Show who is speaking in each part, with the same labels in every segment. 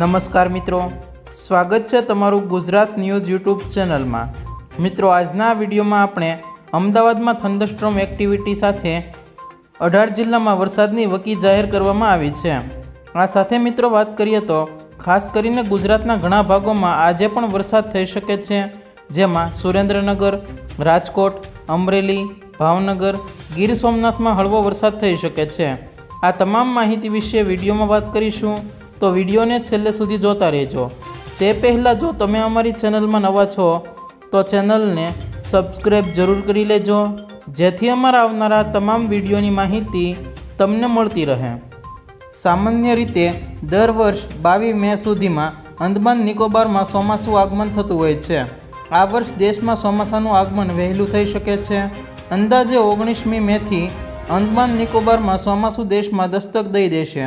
Speaker 1: નમસ્કાર મિત્રો. સ્વાગત છે તમારું ગુજરાત ન્યૂઝ યુટ્યુબ ચેનલમાં. મિત્રો, આજના વિડીયોમાં આપણે અમદાવાદમાં થંડરસ્ટ્રોમ એક્ટિવિટી સાથે અઢાર જિલ્લામાં વરસાદની વકી જાહેર કરવામાં આવી છે. આ સાથે મિત્રો વાત કરીએ તો ખાસ કરીને ગુજરાતના ઘણા ભાગોમાં આજે પણ વરસાદ થઈ શકે છે. જેમાં સુરેન્દ્રનગર, રાજકોટ, અમરેલી, ભાવનગર, ગીર સોમનાથમાં હળવો વરસાદ થઈ શકે છે. આ તમામ માહિતી વિશે વિડીયોમાં વાત કરીશું. તો વિડીયોને છેલ્લે સુધી જોતા રહેજો. તે પહેલાં જો તમે અમારી ચેનલમાં નવા છો, તો ચેનલને સબસ્ક્રાઈબ જરૂર કરી લેજો, જેથી અમારા આવનારા તમામ વિડીયોની માહિતી તમને મળતી રહે. સામાન્ય રીતે, દર વર્ષ બાવીસ મે સુધીમાં અંદમાન નિકોબારમાં ચોમાસું આગમન થતું હોય છે. આ વર્ષ દેશમાં ચોમાસાનું આગમન વહેલું થઈ શકે છે. અંદાજે ઓગણીસમી મેથી અંદમાન નિકોબારમાં ચોમાસું દેશમાં દસ્તક દઈ દેશે.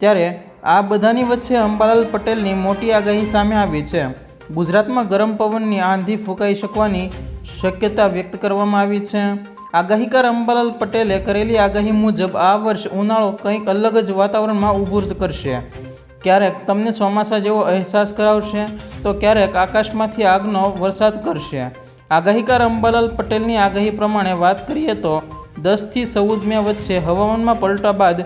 Speaker 1: ત્યારે આ બધાની વચ્ચે અંબાલાલ પટેલની મોટી આગાહી સામે આવી છે. ગુજરાતમાં ગરમ પવનની આંધી ફૂંકાઈ શકવાની શક્યતા વ્યક્ત કરવામાં આવી છે. આગાહીકાર અંબાલાલ પટેલે કરેલી આગાહી મુજબ આ વર્ષ ઉનાળો કંઈક અલગ જ વાતાવરણમાં ઊભું કરશે. ક્યારેક તમને ચોમાસા જેવો અહેસાસ કરાવશે, તો ક્યારેક આકાશમાંથી આગનો વરસાદ કરશે. આગાહીકાર અંબાલાલ પટેલની આગાહી પ્રમાણે વાત કરીએ તો દસથી ચૌદ મે વચ્ચે હવામાનમાં પલટા બાદ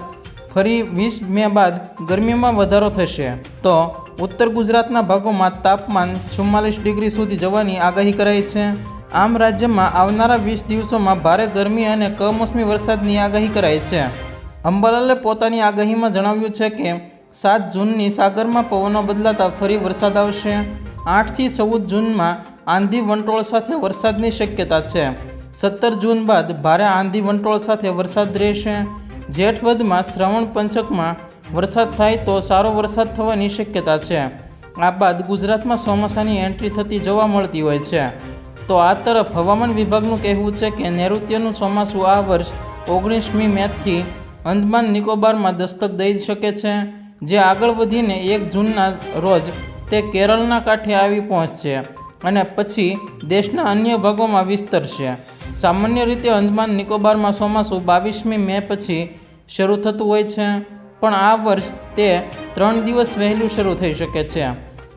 Speaker 1: ફરી વીસ મે બાદ ગરમીમાં વધારો થશે. તો ઉત્તર ગુજરાતના ભાગોમાં તાપમાન ચુમ્માલીસ ડિગ્રી સુધી જવાની આગાહી કરાઈ છે. આમ રાજ્યમાં આવનારા વીસ દિવસોમાં ભારે ગરમી અને કમોસમી વરસાદની આગાહી કરાઈ છે. અંબાલાલે પોતાની આગાહીમાં જણાવ્યું છે કે, સાત જૂનની સાગરમાં પવનો બદલાતા ફરી વરસાદ આવશે. આઠથી ચૌદ જૂનમાં આંધી વંટોળ સાથે વરસાદની શક્યતા છે. સત્તર જૂન બાદ ભારે આંધી વંટોળ સાથે વરસાદ રહેશે. જેઠ વધમાં શ્રવણ પંચકમાં વરસાદ થાય તો સારો વરસાદ થવાની શક્યતા છે. આ બાદ ગુજરાતમાં ચોમાસાની એન્ટ્રી થતી જોવા મળતી હોય છે. તો આ તરફ હવામાન વિભાગનું કહેવું છે કે નૈઋત્યનું ચોમાસું આ વર્ષ ઓગણીસમી મેથી અંદમાન નિકોબારમાં દસ્તક દઈ શકે છે, જે આગળ વધીને એક જૂનના રોજ તે કેરળના કાંઠે આવી પહોંચશે અને પછી દેશના અન્ય ભાગોમાં વિસ્તરશે. સામાન્ય રીતે અંદમાન નિકોબારમાં ચોમાસું બાવીસમી મે પછી શરૂ થતું હોય છે, પણ આ વર્ષ તે ત્રણ દિવસ વહેલું શરૂ થઈ શકે છે.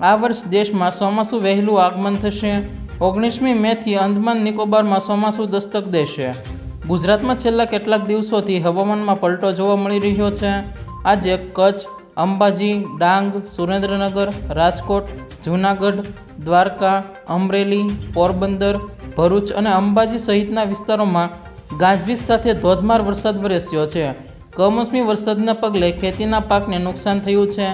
Speaker 1: આ વર્ષ દેશમાં ચોમાસું વહેલું આગમન થશે. ઓગણીસમી મેથી અંદમાન નિકોબારમાં ચોમાસું દસ્તક દેશે. ગુજરાતમાં છેલ્લા કેટલાક દિવસોથી હવામાનમાં પલટો જોવા મળી રહ્યો છે. આજે કચ્છ, અંબાજી, ડાંગ, સુરેન્દ્રનગર, રાજકોટ, જૂનાગઢ, દ્વારકા, અમરેલી, પોરબંદર ભરૂચ અને અંબાજી સહિતના વિસ્તારોમાં ગાજવીજ સાથે ધોધમાર વરસાદ વરસ્યો છે. કમોસમી વરસાદના પગલે ખેતીના પાકને નુકસાન થયું છે.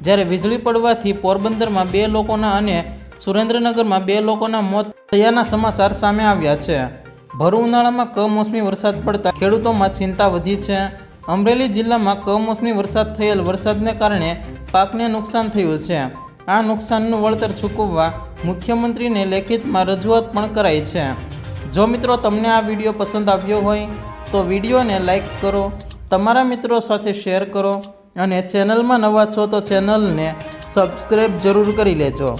Speaker 1: જ્યારે વીજળી પડવાથી પોરબંદરમાં બે લોકોના અને સુરેન્દ્રનગરમાં બે લોકોના મોત થયાના સમાચાર સામે આવ્યા છે. ભરૂ ઉનાળામાં કમોસમી વરસાદ પડતા ખેડૂતોમાં ચિંતા વધી છે. અમરેલી જિલ્લામાં કમોસમી વરસાદ થયેલ વરસાદને કારણે પાકને નુકસાન થયું છે. આ નુકસાનનું વળતર ચૂકવવા મુખ્યમંત્રીને લેખિતમાં રજૂઆત પણ કરાઈ છે. જો મિત્રો તમને આ વીડિયો પસંદ આવ્યો હોય, તો વિડીયોને લાઈક કરો, તમારા મિત્રો સાથે શેર કરો અને ચેનલમાં નવા છો તો ચેનલને સબસ્ક્રાઈબ જરૂર કરી લેજો.